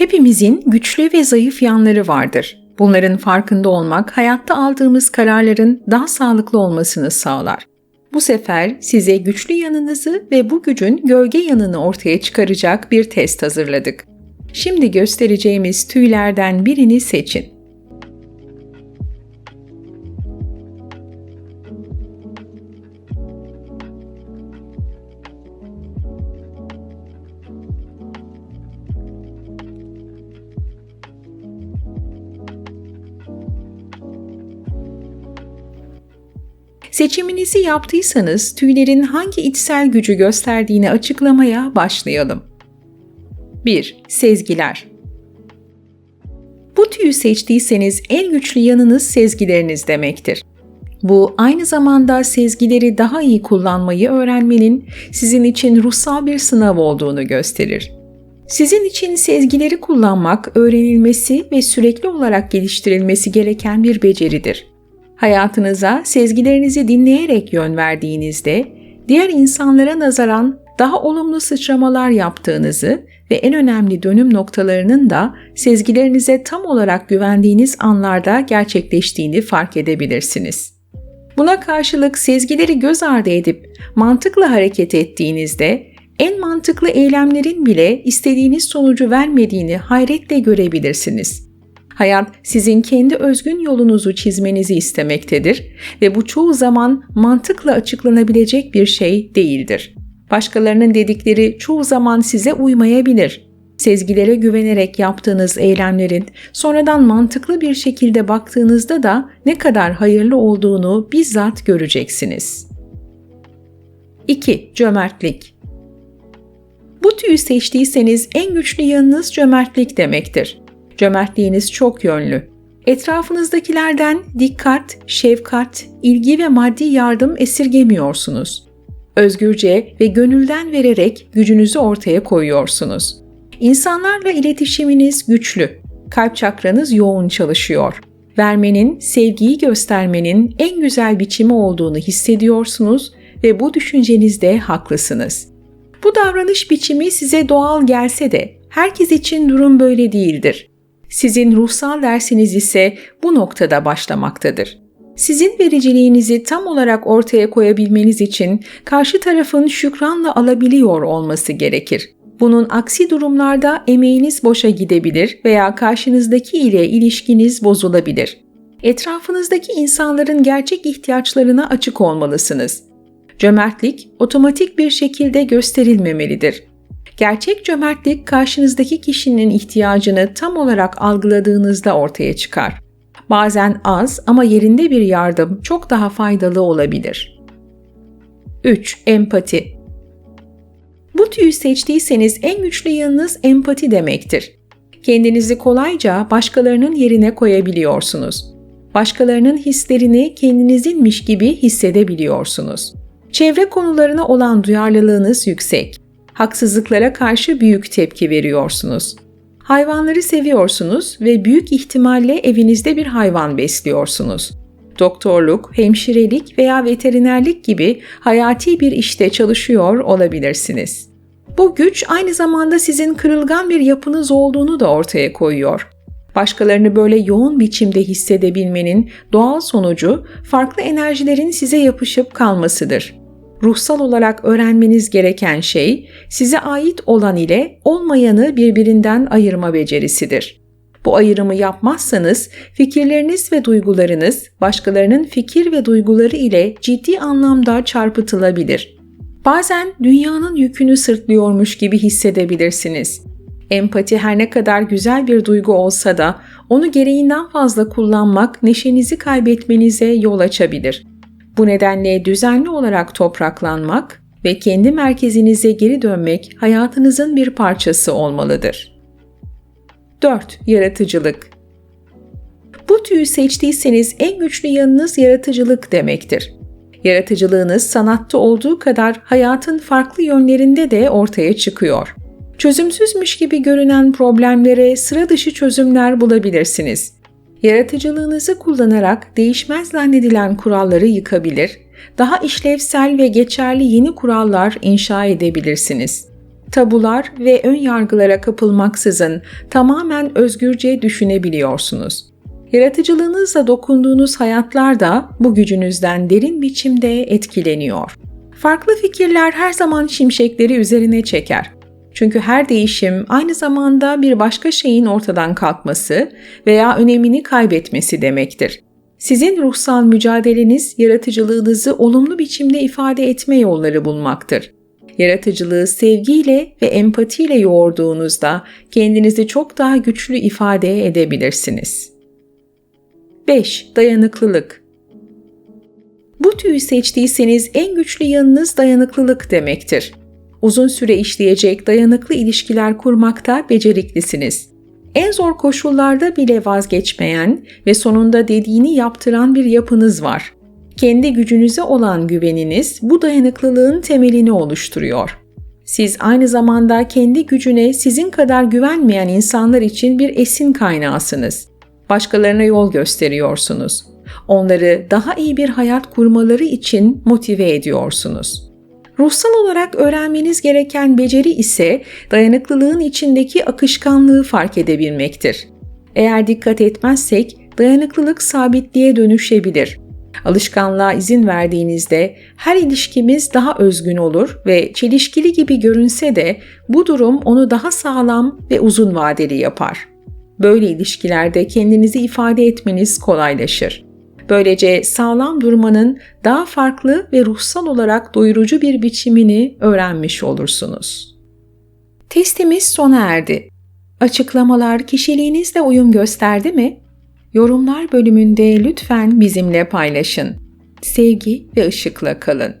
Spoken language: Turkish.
Hepimizin güçlü ve zayıf yanları vardır. Bunların farkında olmak hayatta aldığımız kararların daha sağlıklı olmasını sağlar. Bu sefer size güçlü yanınızı ve bu gücün gölge yanını ortaya çıkaracak bir test hazırladık. Şimdi göstereceğimiz tüylerden birini seçin. Seçiminizi yaptıysanız tüylerin hangi içsel gücü gösterdiğini açıklamaya başlayalım. 1. Sezgiler Bu tüyü seçtiyseniz en güçlü yanınız sezgileriniz demektir. Bu aynı zamanda sezgileri daha iyi kullanmayı öğrenmenin sizin için ruhsal bir sınav olduğunu gösterir. Sizin için sezgileri kullanmak öğrenilmesi ve sürekli olarak geliştirilmesi gereken bir beceridir. Hayatınıza sezgilerinizi dinleyerek yön verdiğinizde diğer insanlara nazaran daha olumlu sıçramalar yaptığınızı ve en önemli dönüm noktalarının da sezgilerinize tam olarak güvendiğiniz anlarda gerçekleştiğini fark edebilirsiniz. Buna karşılık sezgileri göz ardı edip mantıkla hareket ettiğinizde en mantıklı eylemlerin bile istediğiniz sonucu vermediğini hayretle görebilirsiniz. Hayat sizin kendi özgün yolunuzu çizmenizi istemektedir ve bu çoğu zaman mantıkla açıklanabilecek bir şey değildir. Başkalarının dedikleri çoğu zaman size uymayabilir. Sezgilere güvenerek yaptığınız eylemlerin sonradan mantıklı bir şekilde baktığınızda da ne kadar hayırlı olduğunu bizzat göreceksiniz. 2. Cömertlik Bu tüyü seçtiyseniz en güçlü yanınız cömertlik demektir. Cömertliğiniz çok yönlü. Etrafınızdakilerden dikkat, şefkat, ilgi ve maddi yardım esirgemiyorsunuz. Özgürce ve gönülden vererek gücünüzü ortaya koyuyorsunuz. İnsanlarla iletişiminiz güçlü. Kalp çakranız yoğun çalışıyor. Vermenin, sevgiyi göstermenin en güzel biçimi olduğunu hissediyorsunuz ve bu düşüncenizde haklısınız. Bu davranış biçimi size doğal gelse de herkes için durum böyle değildir. Sizin ruhsal dersiniz ise bu noktada başlamaktadır. Sizin vericiliğinizi tam olarak ortaya koyabilmeniz için karşı tarafın şükranla alabiliyor olması gerekir. Bunun aksi durumlarda emeğiniz boşa gidebilir veya karşınızdaki ile ilişkiniz bozulabilir. Etrafınızdaki insanların gerçek ihtiyaçlarına açık olmalısınız. Cömertlik otomatik bir şekilde gösterilmemelidir. Gerçek cömertlik karşınızdaki kişinin ihtiyacını tam olarak algıladığınızda ortaya çıkar. Bazen az ama yerinde bir yardım çok daha faydalı olabilir. 3. Empati Bu tüyü seçtiyseniz en güçlü yanınız empati demektir. Kendinizi kolayca başkalarının yerine koyabiliyorsunuz. Başkalarının hislerini kendinizinmiş gibi hissedebiliyorsunuz. Çevre konularına olan duyarlılığınız yüksek haksızlıklara karşı büyük tepki veriyorsunuz. Hayvanları seviyorsunuz ve büyük ihtimalle evinizde bir hayvan besliyorsunuz. Doktorluk, hemşirelik veya veterinerlik gibi hayati bir işte çalışıyor olabilirsiniz. Bu güç aynı zamanda sizin kırılgan bir yapınız olduğunu da ortaya koyuyor. Başkalarını böyle yoğun biçimde hissedebilmenin doğal sonucu farklı enerjilerin size yapışıp kalmasıdır ruhsal olarak öğrenmeniz gereken şey size ait olan ile olmayanı birbirinden ayırma becerisidir. Bu ayrımı yapmazsanız fikirleriniz ve duygularınız başkalarının fikir ve duyguları ile ciddi anlamda çarpıtılabilir. Bazen dünyanın yükünü sırtlıyormuş gibi hissedebilirsiniz. Empati her ne kadar güzel bir duygu olsa da onu gereğinden fazla kullanmak neşenizi kaybetmenize yol açabilir. Bu nedenle düzenli olarak topraklanmak ve kendi merkezinize geri dönmek hayatınızın bir parçası olmalıdır. 4. Yaratıcılık Bu tüyü seçtiyseniz en güçlü yanınız yaratıcılık demektir. Yaratıcılığınız sanatta olduğu kadar hayatın farklı yönlerinde de ortaya çıkıyor. Çözümsüzmüş gibi görünen problemlere sıra dışı çözümler bulabilirsiniz Yaratıcılığınızı kullanarak değişmez zannedilen kuralları yıkabilir, daha işlevsel ve geçerli yeni kurallar inşa edebilirsiniz. Tabular ve ön yargılara kapılmaksızın tamamen özgürce düşünebiliyorsunuz. Yaratıcılığınızla dokunduğunuz hayatlar da bu gücünüzden derin biçimde etkileniyor. Farklı fikirler her zaman şimşekleri üzerine çeker. Çünkü her değişim aynı zamanda bir başka şeyin ortadan kalkması veya önemini kaybetmesi demektir. Sizin ruhsal mücadeleniz yaratıcılığınızı olumlu biçimde ifade etme yolları bulmaktır. Yaratıcılığı sevgiyle ve empatiyle yoğurduğunuzda kendinizi çok daha güçlü ifade edebilirsiniz. 5. Dayanıklılık Bu tüyü seçtiyseniz en güçlü yanınız dayanıklılık demektir. Uzun süre işleyecek dayanıklı ilişkiler kurmakta beceriklisiniz. En zor koşullarda bile vazgeçmeyen ve sonunda dediğini yaptıran bir yapınız var. Kendi gücünüze olan güveniniz bu dayanıklılığın temelini oluşturuyor. Siz aynı zamanda kendi gücüne sizin kadar güvenmeyen insanlar için bir esin kaynağısınız. Başkalarına yol gösteriyorsunuz. Onları daha iyi bir hayat kurmaları için motive ediyorsunuz. Ruhsal olarak öğrenmeniz gereken beceri ise dayanıklılığın içindeki akışkanlığı fark edebilmektir. Eğer dikkat etmezsek dayanıklılık sabitliğe dönüşebilir. Alışkanlığa izin verdiğinizde her ilişkimiz daha özgün olur ve çelişkili gibi görünse de bu durum onu daha sağlam ve uzun vadeli yapar. Böyle ilişkilerde kendinizi ifade etmeniz kolaylaşır. Böylece sağlam durmanın daha farklı ve ruhsal olarak doyurucu bir biçimini öğrenmiş olursunuz. Testimiz sona erdi. Açıklamalar kişiliğinizle uyum gösterdi mi? Yorumlar bölümünde lütfen bizimle paylaşın. Sevgi ve ışıkla kalın.